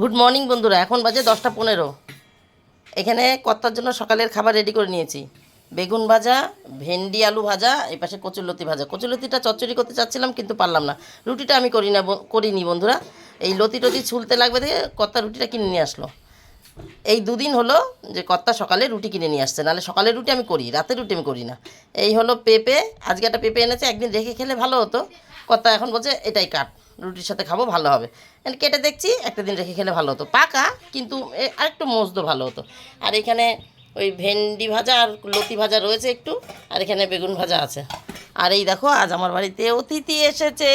Good morning বন্ধুরা। এখন বাজে দশটা পনেরো। এখানে কর্তার জন্য সকালের খাবার রেডি করে নিয়েছি। বেগুন ভাজা, ভেন্ডি আলু ভাজা, এই পাশে কচুরলতি ভাজা। কচুরলতিটা চচ্চড়ি করতে চাচ্ছিলাম, কিন্তু পারলাম না। রুটিটা আমি করি না করিনি, বন্ধুরা। এই লতি টতি ছুলতে লাগবে দেখে কর্তা রুটিটা কিনে নিয়ে আসলো। এই দুদিন হলো যে কর্তা সকালে রুটি কিনে নিয়ে আসছে। নাহলে সকালে রুটি আমি করি রাতে রুটি আমি করি না। এই হলো পেঁপে। আজকে একটা পেঁপে এনেছে, একদিন রেখে খেলে ভালো হতো। কর্তা এখন বলছে, এটাই কাট। রুটির সাথে খাব, ভালো হবে। কেটে দেখছি, একটা দিন রেখে খেলে ভালো হতো। পাকা, কিন্তু আরেকটু মজদো ভালো হতো। আর এখানে ওই ভেন্ডি ভাজা আর লতি ভাজা রয়েছে একটু, আর এখানে বেগুন ভাজা আছে। আর এই দেখো, আজ আমার বাড়িতে অতিথি এসেছে।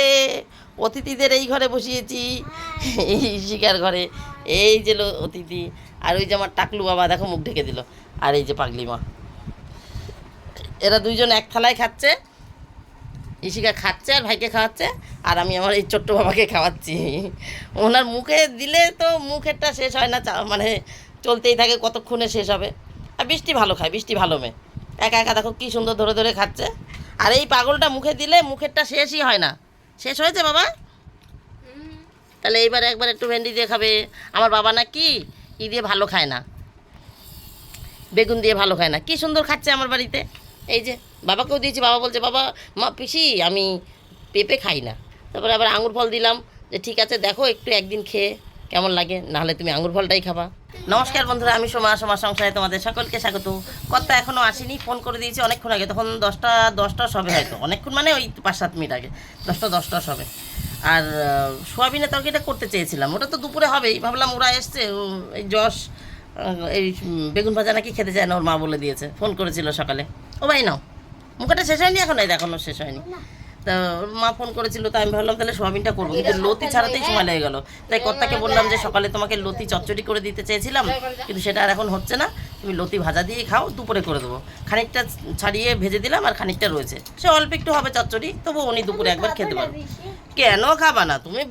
অতিথিদের এই ঘরে বসিয়েছি। এই শিকার ঘরে। এই যে অতিথি। আর ওই যে আমার টাকলু বাবা, দেখো মুখ ঢেকে দিল। আর এই যে পাগলি মা এরা দুইজন এক থালায় খাচ্ছে। ইশিকা খাচ্ছে আর ভাইকে খাওয়াচ্ছে, আর আমি আমার এই ছোট্ট বাবাকে খাওয়াচ্ছি। ওনার মুখে দিলে তো মুখেরটা শেষ হয় না মানে চলতেই থাকে, কতক্ষণে শেষ হবে। আর বৃষ্টি ভালো খায়, বৃষ্টি ভালো মেয়ে। একা একা দেখো কী সুন্দর ধরে ধরে খাচ্ছে। আর এই পাগলটা মুখে দিলে মুখেরটা শেষই হয় না। শেষ হয়েছে বাবা? তাহলে এইবার একবার একটু ভেন্ডি দিয়ে খাবে। আমার বাবা না কি, ই দিয়ে ভালো খায় না। বেগুন দিয়ে ভালো খায় না। কি সুন্দর খাচ্ছে আমার বাড়িতে। এই যে বাবাকেও দিয়েছি, বাবা বলছে, বাবা, মা, পিসি, আমি পেঁপে খাই না। তারপরে আবার আঙুর ফল দিলাম, যে ঠিক আছে, দেখো একটু একদিন খেয়ে কেমন লাগে, নাহলে তুমি আঙুর ফলটাই খাবা। নমস্কার বন্ধুরা, আমি সোমা সোমা সংসারে তোমাদের সকলকে স্বাগত। কথা এখনও আসেনি, ফোন করে দিয়েছি অনেকক্ষণ আগে, তখন দশটা দশটা সবে হয়তো, অনেকক্ষণ মানে ওই পাঁচ সাত মিনিট আগে, দশটা দশটা সবে। আর সোয়াবিনের তরকারিটা করতে চেয়েছিলাম, ওটা তো দুপুরে হবেই, ভাবলাম ওরা এসছে এই যশ এই বেগুন ভাজা নাকি খেতে চায় না, ওর মা বলে দিয়েছে, ফোন করেছিল সকালে। ও, ভাই নাও। মুখটা শেষ হয়নি এখন এই এখনও শেষ হয়নি। তা মা ফোন করেছিল তো আমি ভাবলাম তাহলে সোয়াবিনটা করব। কিন্তু লতি ছাড়াতেই সময় লেগে গেলো। তাই কর্তাকে বললাম যে সকালে তোমাকে লতি চচ্চড়ি করে দিতে চেয়েছিলাম কিন্তু সেটা আর এখন হচ্ছে না। তুমি লতি ভাজা দিয়ে খাও দুপুরে করে দেবো। খানিকটা ছাড়িয়ে ভেজে দিলাম আর খানিকটা রয়েছে। সে অল্প একটু হবে চচ্চড়ি তবু উনি দুপুরে একবার খেতে পারবে। কেন খাবা না? তুমি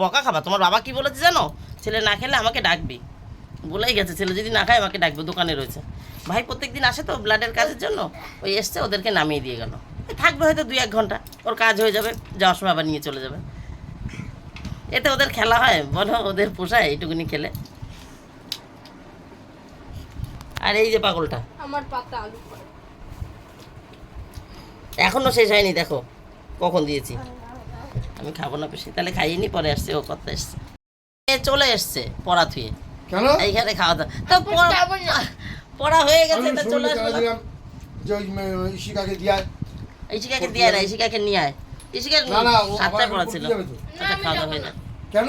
বকা খাবা। তোমার বাবা কি বলেছে জানো? ছেলে না খেলে আমাকে ডাকবি। বলেই গেছে ছেলে যদি না খায় আমাকে ডাকবে দোকানে রয়েছে। ভাই প্রত্যেক দিন আসে তো ব্লাডের কাজের জন্য? ওই এসছে ওদেরকে নামিয়ে দিয়ে গেল। থাকবে হয়তো দুই এক ঘণ্টা ওর কাজ হয়ে যাবে যাওয়ার সময় আবার নিয়ে চলে যাবে। এতে ওদের খেলা হয় বলো ওদের পোষায় এইটুকুনি খেলে। আর এই যে পাগলটা। আমার পাতা আলু। এখনও শেষ হয়নি দেখো কখন দিয়েছি। আমি খাব না বেশি তাহলে খাইনি পরে আসছে ও কত এসছে। এ চলে এসছে পড়া থুয়ে। কেন? এইখানে খাওয়া দাওয়া। তো পড়া- পড়া হয়ে গেছে তা চলে দিলাম যে ওই ইশিকাকে দিয়ায় ইশিকাকে দিয়ে না ইশিকাকে নিয়ে আয়। ইশিকা না না ও সাতটায় পড়া ছিল। খাওয়া দাওয়া হয় না। কেন?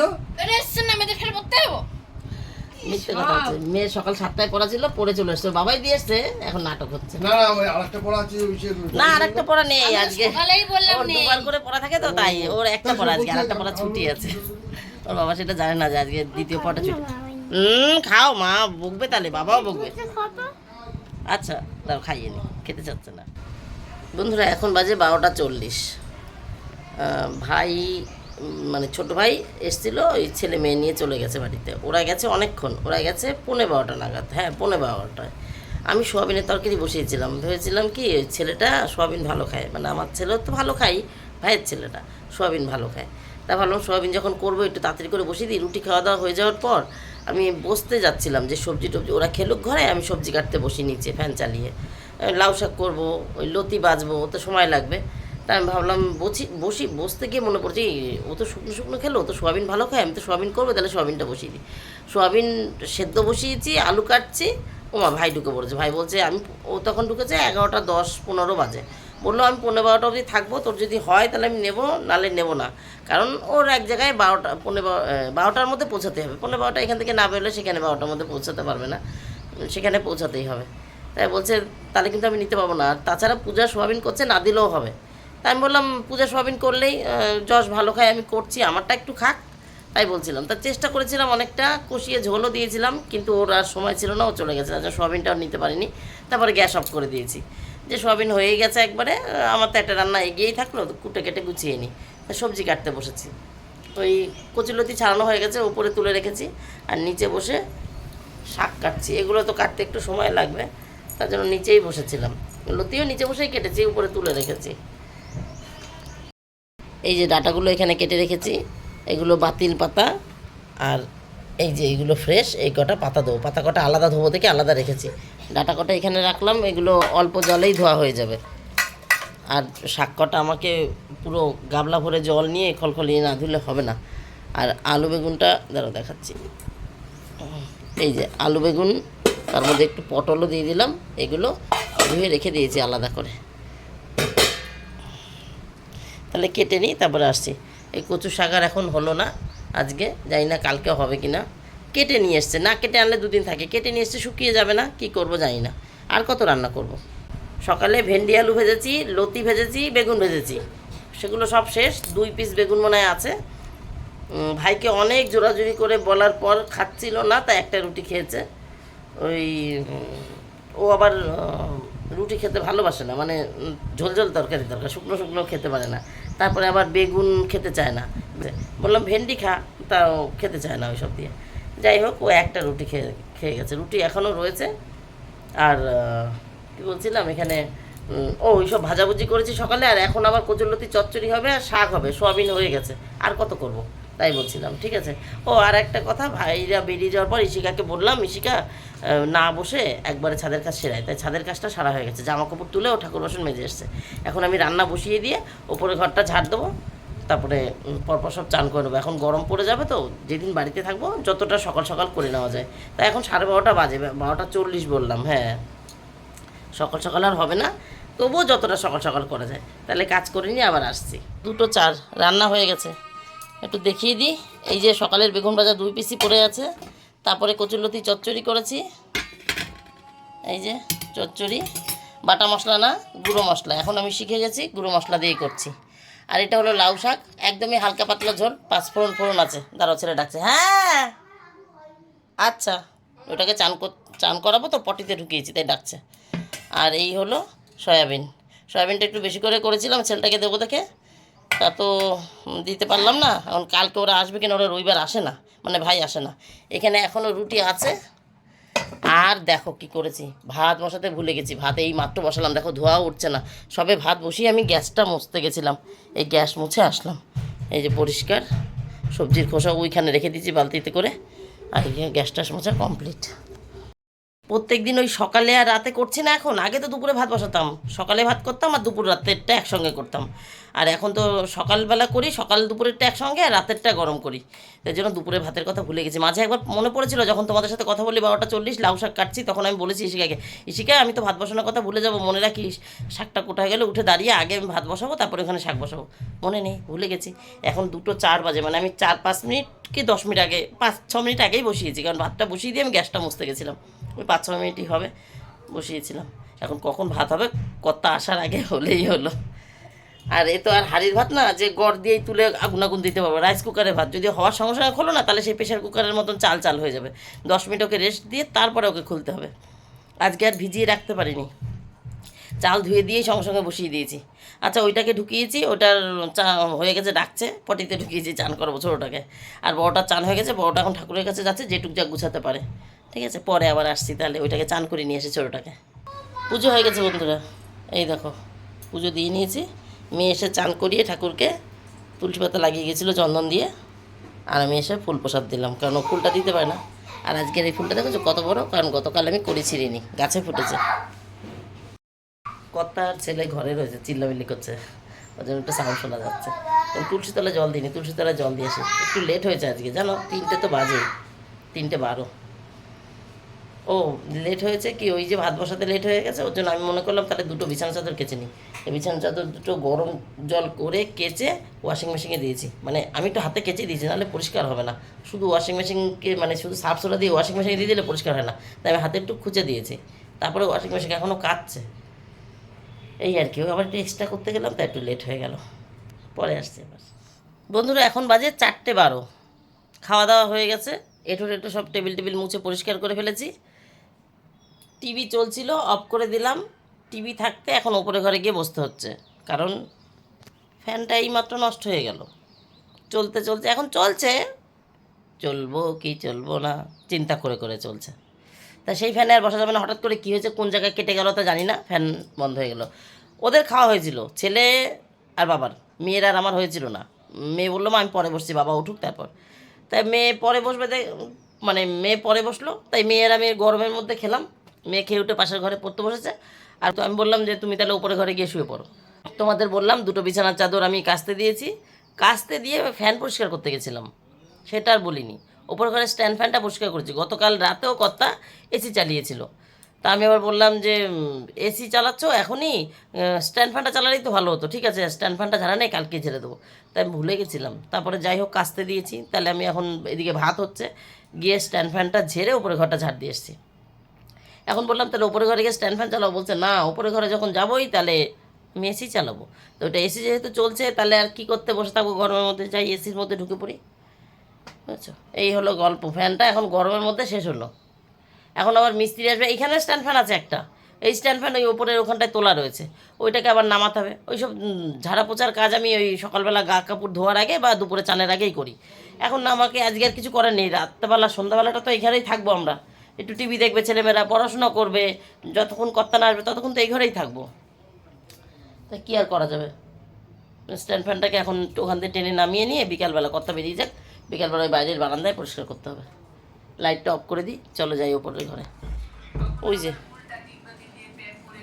মিথ্যে কথা হচ্ছে মেয়ে সকাল সাতটায় পড়া ছিল পড়ে চলে এসছে। বাবাই দিয়ে এসছে এখন নাটক হচ্ছে। না না ওই আরেকটা পড়া আছে না আর একটা পড়া নেই আজকে। সকালেই বললাম নেই। দুবার করে পড়া থাকে তো তাই। ওর একটা পড়া আজকে আর একটা পড়া ছুটি আছে। ওর বাবা সেটা জানে না যে আজকে দ্বিতীয় পড়াটা ছুটি। হুম খাও মা বকবে তাহলে বাবাও বকবে। আচ্ছা তাও খাইয়ে নি খেতে চাচ্ছে না। বন্ধুরা এখন বাজে বারোটা চল্লিশ। ভাই মানে ছোট ভাই এসছিল ওই ছেলে মেয়ে নিয়ে চলে গেছে বাড়িতে। ওরা গেছে অনেকক্ষণ ওরা গেছে পৌনে বারোটা নাগাদ। হ্যাঁ পৌনে বারোটায়। আমি সোয়াবিনের তরকারি বসিয়েছিলাম। ভেবেছিলাম কি ওই ছেলেটা সোয়াবিন ভালো খায়। মানে আমার ছেলেও তো ভালো খাই ভাইয়ের ছেলেটা সোয়াবিন ভালো খায়। তা ভাবলাম সোয়াবিন যখন করব একটু তাড়াতাড়ি করে বসিয়ে দিই রুটি খাওয়া দাওয়া হয়ে যাওয়ার পর আমি বসতে যাচ্ছিলাম যে সবজি টবজি ওরা খেলুক ঘরে, আমি সবজি কাটতে বসি নিচে ফ্যান চালিয়ে। লাউ শাক করব, ওই লতি বাজবো তো সময় লাগবে। তা আমি ভাবলাম, বসি বসি, বসতে গিয়ে মনে পড়ছে ও তো শুকনো শুকনো খেলো, ও তো সোয়াবিন ভালো খায়, আমি তো সোয়াবিন করব, তাহলে সোয়াবিনটা বসিয়ে দিই। সোয়াবিন সেদ্ধ বসিয়েছি, আলু কাটছি, ওমা ভাই ঢুকে পড়েছে, ভাই বলছে, আমি, ও তখন ঢুকেছে এগারোটা দশ পনেরো বাজে। বলল, আমি পনেরো বারোটা অবধি থাকব, তোর যদি হয় তাহলে আমি নেব, নালে নেব না। কারণ ওর এক জায়গায় বারোটা পনেরো বারো- বারোটার মধ্যে পৌঁছাতে হবে। পনেরো বারোটা এখান থেকে না বেরোলে সেখানে বারোটার মধ্যে পৌঁছাতে পারবে না। সেখানে পৌঁছাতেই হবে। তাই বলছে, তাহলে কিন্তু আমি নিতে পারব না। আর তাছাড়া পূজা সোয়াবিন করছে, না দিলেও হবে। তাই আমি বললাম, পূজা সোয়াবিন করলেই যশ ভালো খায়, আমি করছি, আমারটা একটু খাক। তাই বলছিলাম। তা চেষ্টা করেছিলাম অনেকটা, কষিয়ে ঝোলও দিয়েছিলাম, কিন্তু ওর আর সময় ছিল না, ও চলে গেছে। আচ্ছা সোয়াবিনটাও নিতে পারিনি। তারপরে গ্যাস অফ করে দিয়েছি। যে সোয়াবিন হয়ে গেছে একবারে আমার তো একটা রান্না এগিয়েই থাকল কুটে কেটে গুছিয়ে নিই সবজি কাটতে বসেছি। ওই কচুলতি ছাড়ানো হয়ে গেছে, উপরে তুলে রেখেছি, আর নিচে বসে শাক কাটছি। এগুলো তো কাটতে একটু সময় লাগবে, তার জন্য নিচেই বসেছিলাম। লতিও নিচে বসেই কেটেছি, উপরে তুলে রেখেছি। এই যে ডাটাগুলো এখানে কেটে রেখেছি, এগুলো বাতিল পাতা, আর এই যে এইগুলো ফ্রেশ, এই কটা পাতা দেবো পাতা কটা আলাদা ধোবো থেকে আলাদা রেখেছি। ডাটা কটা এখানে রাখলাম, এগুলো অল্প জলেই ধোয়া হয়ে যাবে। আর শাক কটা আমাকে পুরো গাবলা ভরে জল নিয়ে খলখলিয়ে না ধুলে হবে না। আর আলু বেগুনটা, দাঁড়াও দেখাচ্ছি। এই যে আলু বেগুন, তার মধ্যে একটু পটলও দিয়ে দিলাম, এগুলো ধুয়ে রেখে দিয়েছি আলাদা করে। তাহলে কেটে নিই, তারপরে আসছি। এই কচু শাক আর এখন হলো না, আজকে, জানি না কালকে হবে কি না কেটে নিয়ে এসছে। না কেটে আনলে দুদিন থাকে। কেটে নিয়ে এসছে শুকিয়ে যাবে না। কি করব জানি না। আর কত রান্না করব। সকালে ভেন্ডি আলু ভেজেছি লতি ভেজেছি বেগুন ভেজেছি। সেগুলো সব শেষ। দুই পিস বেগুন মনে আছে। ভাইকে অনেক জোরাজুরি করে বলার পর খাচ্ছিল না তাই একটা রুটি খেয়েছে। ওই ও আবার রুটি খেতে ভালোবাসে না। মানে উম, ঝোল ঝোল তরকারি দরকার শুকনো শুকনো খেতে পারে না। তারপরে আবার বেগুন খেতে চায় না। বললাম ভেন্ডি খা। তাও খেতে চায় না ওইসব দিয়ে। যাই হোক, ও একটা রুটি খেয়ে খেয়ে গেছে। রুটি এখনও রয়েছে। আর কি বলছিলাম এখানে ও ওইসব ভাজাভুজি করেছি সকালে, আর এখন আবার কচুরলতি চচ্চড়ি হবে আর শাক হবে। সোয়াবিন হয়ে গেছে। আর কত করব? তাই বলছিলাম, ঠিক আছে? ও, আর একটা কথা, ভাইরা বেরিয়ে যাওয়ার পর ইশিকাকে বললাম ইশিকা না বসে একবারে ছাদের কাজ সেরায় তাই ছাদের কাজটা সারা হয়ে গেছে। জামা কাপড় তুলে ও ঠাকুর বাসন মেজে এসছে। এখন আমি রান্না বসিয়ে দিয়ে ওপরে ঘরটা ঝাড় দেবো। তারপরে পরপর সব চান করে নেব। এখন গরম পড়ে যাবে তো, যেদিন বাড়িতে থাকব যতটা সকাল সকাল করে নেওয়া যায়। তাই এখন সাড়ে বারোটা বাজে বারোটা চল্লিশ বললাম হ্যাঁ। সকাল সকাল আর হবে না, তবুও যতটা সকাল সকাল করা যায়। তাহলে কাজ করে নিয়ে আবার আসছি। দুটো চার, রান্না হয়ে গেছে। একটু দেখিয়ে দিই। এই যে সকালের বেগুন ভাজা দুই পিসি পড়ে আছে, তারপরে কচুরলতি চচ্চড়ি করেছি। এই যে চচ্চড়ি, বাটা মশলা না, গুঁড়ো মশলা। এখন আমি শিখে গেছি, গুঁড়ো মশলা দিয়ে করছি। আর এটা হলো লাউ শাক। একদমই হালকা পাতলা ঝোল, পাঁচ ফোড়ন আছে। দাঁড়াও, ছেলে ডাকছে। হ্যাঁ! আচ্ছা ওটাকে চান চান করাবো তো, পটিতে ঢুকিয়েছি, তাই ডাকছে। আর এই হলো সয়াবিন। সয়াবিনটা একটু বেশি করে করেছিলাম, ছেলেটাকে দেবো দেখে। তা তো দিতে পারলাম না। এখন কালকে ওরা আসবে কিনা? ওরা রবিবার আসে না। মানে ভাই আসে না। এখানে এখনও রুটি আছে। আর দেখো কি করেছি? ভাত বসাতে ভুলে গেছি। ভাত এই মাত্র বসালাম। দেখো ধোয়া উঠছে না। সবে ভাত বসিয়ে আমি গ্যাসটা মুছতে গেছিলাম। এই গ্যাস মুছে আসলাম। এই যে পরিষ্কার সবজির খোসা ওইখানে রেখে দিয়েছি বালতিতে করে। আর গ্যাসটা মোছা কমপ্লিট প্রত্যেক দিন ওই সকালে আর রাতে করছি না এখন। আগে তো দুপুরে ভাত বসাতাম। সকালে ভাত করতাম আর দুপুর রাতেরটা একসঙ্গে করতাম। আর এখন তো সকালবেলা করি, সকাল দুপুরেরটা একসঙ্গে আর রাতেরটা গরম করি। তাই জন্য দুপুরে ভাতের কথা ভুলে গেছি। মাঝে একবার মনে পড়েছিল, যখন তোমাদের সাথে কথা বলি, বারোটা চল্লিশ, লাউ শাক কাটছি, তখন আমি বলেছি ইশিকাকে, ইশিকা, আমি তো ভাত বসানোর কথা ভুলে যাব, মনে রাখিস, শাকটা কোথায় গেলে উঠে দাঁড়িয়ে আগে আমি ভাত বসাবো, তারপরে ওখানে শাক বসাবো। মনে নেই, ভুলে গেছি। এখন দুটো চার বাজে মানে আমি চার, পাঁচ মিনিট কি দশ মিনিট আগে, পাঁচ, ছ মিনিট আগেই বসিয়েছি, কারণ ভাতটা বসিয়ে দিয়ে আমি গ্যাসটা মুছতে গেছিলাম। ওই পাঁচ ছ মিনিটই হবে, বসিয়েছিলাম। এখন কখন ভাত হবে? কত আসার আগে হলেই হলো। আর এ তো আর হাড়ির ভাত না, যে গড় দিয়েই তুলে আগুন আগুন দিতে পারব। রাইস কুকারের ভাত, যদি হওয়ার সঙ্গে সঙ্গে খোলো না, তাহলে সেই প্রেশার কুকারের মতন চাল চাল হয়ে যাবে। দশ মিনিট ওকে রেস্ট দিয়ে তারপরে ওকে খুলতে হবে। আজকে আর ভিজিয়ে রাখতে পারিনি। চাল ধুয়ে দিয়েই সঙ্গে সঙ্গে বসিয়ে দিয়েছি। আচ্ছা ওইটাকে ঢুকিয়েছি, ওটার চা হয়ে গেছে, ডাকছে। পটিতে ঢুকিয়েছি, চান করব ছোটোটাকে। আর বড়টা চান হয়ে গেছে, বড়টা এখন ঠাকুরের কাছে যাচ্ছে, যেটুক যা গুছাতে পারে। ঠিক আছে, পরে আবার আসছি তাহলে। ওইটাকে চান করে নিয়ে এসে ছোটোটাকে। পুজো হয়ে গেছে বন্ধুরা। এই দেখো, পুজো দিয়ে নিয়েছি। মেয়ে এসে চান করিয়ে ঠাকুরকে তুলসী পাতা লাগিয়ে গেছিল চন্দন দিয়ে। আর আমি এসে ফুল প্রসাদ দিলাম, কারণ ও ফুলটা দিতে পারে না। আর আজকের এই ফুলটা দেখেছ? কত বড়? কারণ গতকাল আমি করেছিলিনি গাছে ফুটেছে। কর্তার ছেলে ঘরে রয়েছে, চিল্লামিল্লি করছে। ওই জন্য একটু সাউন্ড শোনা যাচ্ছে। আমি তুলসী তলায় জল দিইনি, তুলসী তলায় জল দিয়েছি একটু লেট হয়েছে আজকে, জানো? তিনটে তো বাজে তিনটে বারো। ও লেট হয়েছে কি? ওই যে ভাত বসাতে লেট হয়ে গেছে, ওর জন্য আমি মনে করলাম তাহলে দুটো বিছানা চাদর কেচে নিই। এই বিছানা চাদর দুটো গরম জল করে কেচে ওয়াশিং মেশিনে দিয়েছি। মানে আমি একটু হাতে কেচে দিয়েছি, নাহলে পরিষ্কার হবে না। শুধু ওয়াশিং মেশিনকে মানে শুধু সাফ সোলা দিয়ে ওয়াশিং মেশিনে দিয়ে দিলে পরিষ্কার হয় না। তাই আমি হাতে একটু খুঁজে দিয়েছি। তারপরে ওয়াশিং মেশিন এখনও কাটছে এই আর কি আবার একটু এক্সট্রা করতে গেলাম, তাই একটু লেট হয়ে গেল। পরে আসছে এবার বন্ধুরা, এখন বাজে চারটে বারো। খাওয়া দাওয়া হয়ে গেছে। এঁটো টেটো সব টেবিল টেবিল মুছে পরিষ্কার করে ফেলেছি। টিভি চলছিল, অফ করে দিলাম। টিভি থাকতে এখন ওপরে ঘরে গিয়ে বসতে হচ্ছে। কারণ ফ্যানটা এইমাত্র নষ্ট হয়ে গেল। চলতে চলতে, এখন চলছে। চলবো কি চলবো না, চিন্তা করে করে চলছে। তা সেই ফ্যানে আর বসা যাবে না। হঠাৎ করে কী হয়েছে, কোন জায়গায় কেটে গেল তা জানি না। ফ্যান বন্ধ হয়ে গেল। ওদের খাওয়া হয়েছিল, ছেলে আর বাবার। মেয়ের আর আমার হয়েছিল না। মেয়ে বলল, মা, আমি পরে বসছি, বাবা উঠুক তারপর। তাই মেয়ে পরে বসবে মানে মেয়ে পরে বসল। তাই মেয়ের আমি গরমের মধ্যে খেলাম। মেয়ে খেয়ে উঠে পাশের ঘরে পড়তে বসেছে। আর তো আমি বললাম যে, তুমি তাহলে উপরে ঘরে গিয়ে শুয়ে পড়ো। তোমাদের বললাম, দুটো বিছানার চাদর আমি কাচতে দিয়েছি। কাচতে দিয়ে ফ্যান পরিষ্কার করতে গেছিলাম। সেটা আর বলিনি। ওপর ঘরে স্ট্যান্ড ফ্যানটা পরিষ্কার করেছি। গতকাল রাতেও কর্তা এসি চালিয়েছিল। তা আমি আবার বললাম যে এসি চালাচ্ছ এখনই? স্ট্যান্ড ফ্যানটা চালালেই তো ভালো হতো। ঠিক আছে, স্ট্যান্ড ফ্যানটা ঝাড়া নেই, কালকে ঝেড়ে দেবো। তাই আমি ভুলে গেছিলাম। তারপরে যাই হোক কাচতে দিয়েছি। তাহলে আমি এখন এদিকে ভাত হচ্ছে। গিয়ে স্ট্যান্ড ফ্যানটা ঝেড়ে উপরে ঘরটা ঝাড় দিয়ে এসেছি। এখন বললাম, তাহলে উপরে ঘরে গিয়ে স্ট্যান্ড ফ্যান চালাবো বলছে, না উপরে ঘরে যখন যাবোই, তাহলে আমি এসি চালাবো। তো ওটা এসি যেহেতু চলছে, তাহলে আর কি করতে বসে থাকব? গরমের মধ্যে যাই এসির মধ্যে ঢুকে পড়ি। বুঝছ? এই হলো গল্প। ফ্যানটা এখন গরমের মধ্যে শেষ হলো। এখন আবার মিস্ত্রি আসবে। এখানে স্ট্যান্ড ফ্যান আছে একটা। এই স্ট্যান্ড ফ্যান ওই ওপরের ওখানটায় তোলা রয়েছে। ওইটাকে আবার নামাতে হবে। ওইসব ঝাড়া পোছার কাজ আমি ওই সকালবেলা গা কাপড় ধোয়ার আগে বা দুপুরে চানের আগেই করি। এখন আমাকে আজকে আর কিছু করার নেই। রাত্রেবেলা, সন্ধ্যাবেলাটা তো এখানেই থাকব আমরা। একটু টিভি দেখবে, ছেলেমেয়েরা পড়াশোনা করবে, যতক্ষণ কর্তা না আসবে ততক্ষণ তো এই ঘরেই থাকব। তা কী আর করা যাবে? স্ট্যান্ড ফ্যানটাকে এখন ওখান থেকে টেনে নামিয়ে নিয়ে বিকালবেলা কর্তা বেরিয়ে যাক, বিকালবেলা ওই বাইরের বারান্দায় পরিষ্কার করতে হবে। লাইটটা অফ করে দিই, চলো যাই ওপরের ঘরে। ওই যে,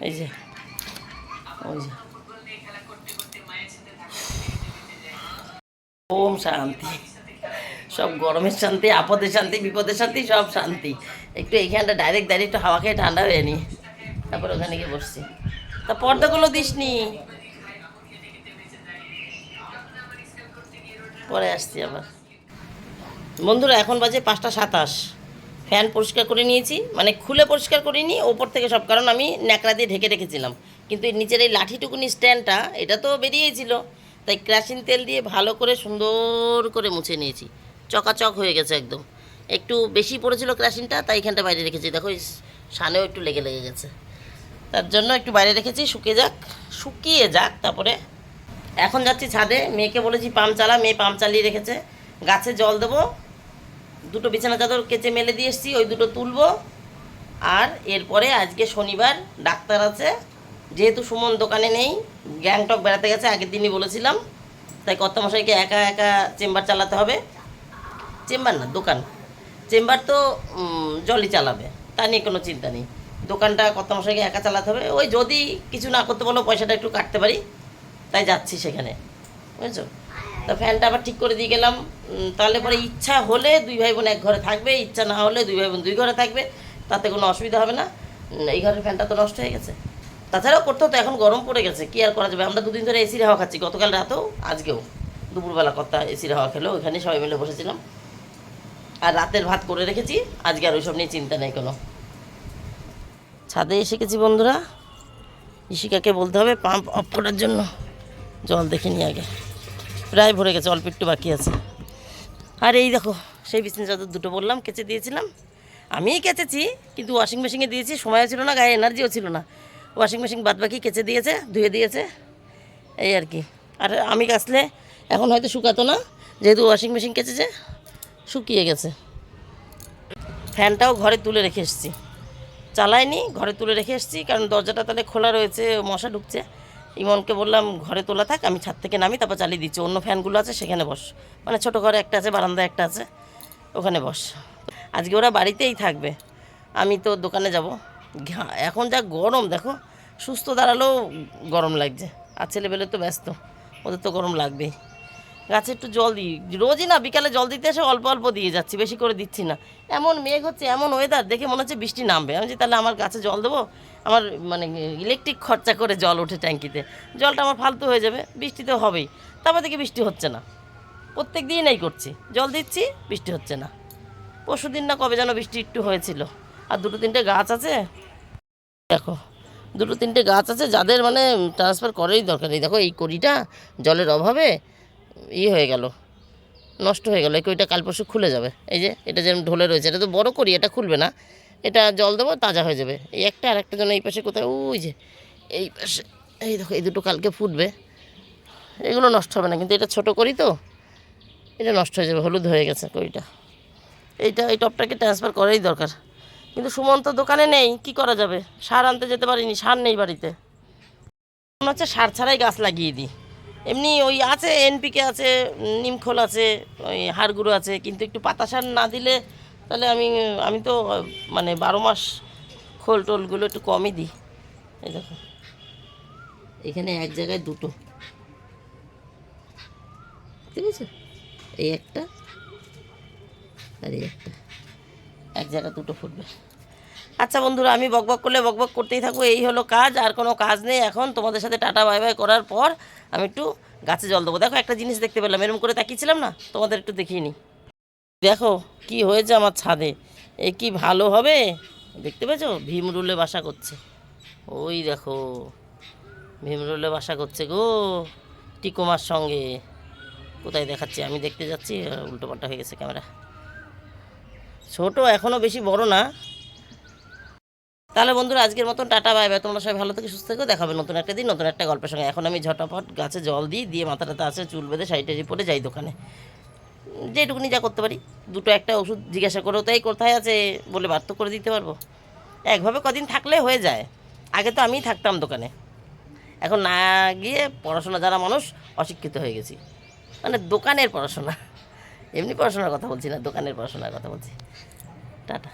এই যে, ওই যে। ওম শান্তি। সব গরমের শান্তি, আপদের শান্তি, বিপদের শান্তি, সব শান্তি। একটু এইখানটা ডাইরেক্ট ডাইরেক্ট একটু হাওয়া খেয়ে ঠান্ডা হয়ে নি। তারপর ওখানে গিয়ে বসছি। তা পর্দাগুলো দিসনি? পরে আসছি আবার। বন্ধুরা, এখন বাজে পাঁচটা সাতাশ। ফ্যান পরিষ্কার করে নিয়েছি মানে খুলে পরিষ্কার করিনি, ওপর থেকে সব, কারণ আমি ন্যাকড়া দিয়ে ঢেকে রেখেছিলাম। কিন্তু নিচের এই লাঠিটুকুনি স্ট্যান্ডটা, এটা তো বেরিয়েছিল তাই ক্রাসিন তেল দিয়ে ভালো করে সুন্দর করে মুছে নিয়েছি। চকাচক হয়ে গেছে একদম। একটু বেশি পড়েছিল ক্রাসিনটা, তাই এখানটা বাইরে রেখেছি। দেখো সানেও একটু লেগে লেগে গেছে। তার জন্য একটু বাইরে রেখেছি, শুকিয়ে যাক শুকিয়ে যাক তারপরে। এখন যাচ্ছি ছাদে, মেয়েকে বলেছি পাম্প চালা, মেয়ে পাম্প চালিয়ে রেখেছে। গাছে জল দেবো, দুটো বিছানা চাদর কেচে মেলে দিয়ে এসছি, ওই দুটো তুলবো। আর এরপরে আজকে শনিবার, ডাক্তার আছে, যেহেতু সুমন দোকানে নেই, গ্যাংটক বেড়াতে গেছে, আগের দিনই বলেছিলাম। তাই কর্তামশাইকে একা একা চেম্বার চালাতে হবে। চেম্বার না, দোকান। চেম্বার তো জলই চালাবে, তা নিয়ে কোনো চিন্তা নেই। দোকানটা কর্তামশাইকে একা চালাতে হবে। ওই যদি কিছু না করতে বলো, পয়সাটা একটু কাটতে পারি, তাই যাচ্ছি সেখানে। বুঝেছ? তা ফ্যানটা আবার ঠিক করে দিয়ে গেলাম। তাহলে পরে ইচ্ছা হলে দুই ভাই বোন এক ঘরে থাকবে, ইচ্ছা না হলে দুই ভাই বোন দুই ঘরে থাকবে, তাতে কোনো অসুবিধা হবে না। এই ঘরের ফ্যানটা তো নষ্ট হয়ে গেছে। তাছাড়াও করতে হতো এখন গরম পড়ে গেছে, কী আর করা যাবে? আমরা দুদিন ধরে এসির হাওয়া খাচ্ছি, গতকাল রাতেও, আজকেও। দুপুরবেলা কথা এসির হাওয়া খেলো, ওখানে সবাই মিলে বসেছিলাম। আর রাতের ভাত করে রেখেছি। আজকে আর ওইসব নিয়ে চিন্তা নেই কোনো। ছাদে এসে গেছি বন্ধুরা। ইশিকাকে বলতে হবে, পাম্প অফ করার জন্য। জল দেখে নিই আগে। প্রায় ভরে গেছে, অল্প একটু বাকি আছে। আর এই দেখো, সেই বিছানা চাদর দুটো বললাম, কেচে দিয়েছিলাম। আমিই কেচেছি, কিন্তু ওয়াশিং মেশিনে দিয়েছি, সময়ও ছিল না, গায়ে এনার্জিও ছিল না। ওয়াশিং মেশিন বাদ বাকি কেচে দিয়েছে, ধুয়ে দিয়েছে। এই আর কি। আর আমি কাচলে, এখন হয়তো শুকাতো না, যেহেতু ওয়াশিং মেশিন কেচেছে। শুকিয়ে গেছে। ফ্যানটাও ঘরে তুলে রেখে এসেছি। চালাইনি, ঘরে তুলে রেখে এসেছি, কারণ দরজাটা তাহলে খোলা রয়েছে, মশা ঢুকছে। ইমনকে বললাম, ঘরে তোলা থাক, আমি ছাদ থেকে নামি, তারপর চালিয়ে দিচ্ছি। অন্য ফ্যানগুলো আছে, সেখানে বস। মানে ছোটো ঘরে একটা আছে বারান্দা একটা আছে, ওখানে বস। আজকে ওরা বাড়িতেই থাকবে। আমি তো দোকানে যাব। এখন যা গরম, দেখো, সুস্থ দাঁড়ালেও গরম লাগছে। আর ছেলেবেলে তো ব্যস্ত, ওদের তো গরম লাগবেই। গাছে একটু জল দিই। রোজই না বিকালে জল দিতে এসে অল্প অল্প দিয়ে যাচ্ছি বেশি করে দিচ্ছি না। এমন মেঘ হচ্ছে এমন ওয়েদার দেখে মনে হচ্ছে বৃষ্টি নামবে। আমি বলছি, তাহলে আমার গাছে জল দেবো? আমার মানে ইলেকট্রিক খরচা করে জল ওঠে ট্যাঙ্কিতে। জলটা আমার ফালতু হয়ে যাবে বৃষ্টি তো হবেই। তারপর দেখি বৃষ্টি হচ্ছে না। প্রত্যেক দিন এই করছি। জল দিচ্ছি বৃষ্টি হচ্ছে না। পরশু দিন না কবে যেন বৃষ্টি একটু হয়েছিল। আর দুটো তিনটে গাছ আছে দেখো। দুটো তিনটে গাছ আছে যাদের মানে ট্রান্সফার করারই দরকার নেই। দেখো এই কড়িটা জলের অভাবে ই হয়ে গেল, নষ্ট হয়ে গেল কড়িটা কাল পরশু খুলে যাবে। এই যে, এটা যেরকম ঢোলে রয়েছে, এটা তো বড় করি, এটা খুলবে না। এটা জল দেবো, তাজা হয়ে যাবে। এই একটা আর একটা যেন এই পাশে কোথায়, ওই যে, এই পাশে, এই দেখো, এই দুটো কালকে ফুটবে। এগুলো নষ্ট হবে না, কিন্তু এটা ছোট করি তো, এটা নষ্ট হয়ে যাবে, হলুদ হয়ে গেছে কইটা। এইটা, এই টপটাকে ট্রান্সফার করাই দরকার। কিন্তু সুমন্ত দোকানে নেই, কি করা যাবে? সার আনতে যেতে পারিনি, সার নেই বাড়িতে। মনে হচ্ছে সার ছাড়াই গাছ লাগিয়ে দিই। এমনি ওই আছে এনপিকে আছে, নিমখোল আছে, ওই হাড়গুঁড়ো আছে, কিন্তু একটু পাতা সার না দিলে তাহলে আমি আমি তো মানে বারো মাস খোল টোলগুলো একটু কমই দিই। এই দেখো। এখানে এক জায়গায় দুটো। ঠিক আছে এই একটা আর এই একটা। এক জায়গায় দুটো ফুটবে। আচ্ছা বন্ধুরা, আমি বকবক করলে বকবক করতেই থাকব, এই হলো কাজ, আর কোনো কাজ নেই এখন। তোমাদের সাথে টাটা, বাই বাই করার পর আমি একটু গাছে জল দেবো। দেখো, একটা জিনিস দেখতে পেলাম এরকম করে তাকিয়েছিলাম না? তোমাদের একটু দেখিয়ে নি। দেখো, কি হয়েছে আমার ছাদে? এ কি ভালো হবে? দেখতে পেয়েছ? ভীমরুলে বাসা করছে। ওই দেখো, ভীমরুলে বাসা করছে গো, টিকোমার সঙ্গে। কোথায় দেখাচ্ছি? আমি দেখতে যাচ্ছি উল্টো পাল্টা হয়ে গেছে ক্যামেরা। ছোট এখনও বেশি বড় না। তাহলে বন্ধুরা, আজকের মতন টাটা, বাই বাই। তোমরা সবাই ভালো থেকে, সুস্থ থেকো। দেখাবে নতুন একটা দিন, নতুন একটা গল্পের সঙ্গে। এখন আমি ঝটাপট গাছে জল দিই, দিয়ে মাথা টাথা আছে, চুল বেঁধে টাড়ি পরে যাই দোকানে। যেটুকুনি যা করতে পারি, দুটো একটা ওষুধ জিজ্ঞাসা করো তাই কোথায় আছে বলে বার তো করে দিতে পারব। একভাবে কদিন থাকলে হয়ে যায়। আগে তো আমিই থাকতাম দোকানে। এখন না গিয়ে পড়াশোনা যারা মানুষ, অশিক্ষিত হয়ে গেছি। মানে দোকানের পড়াশোনা। এমনি পড়াশোনার কথা বলছি না, দোকানের পড়াশোনার কথা বলছি। টাটা।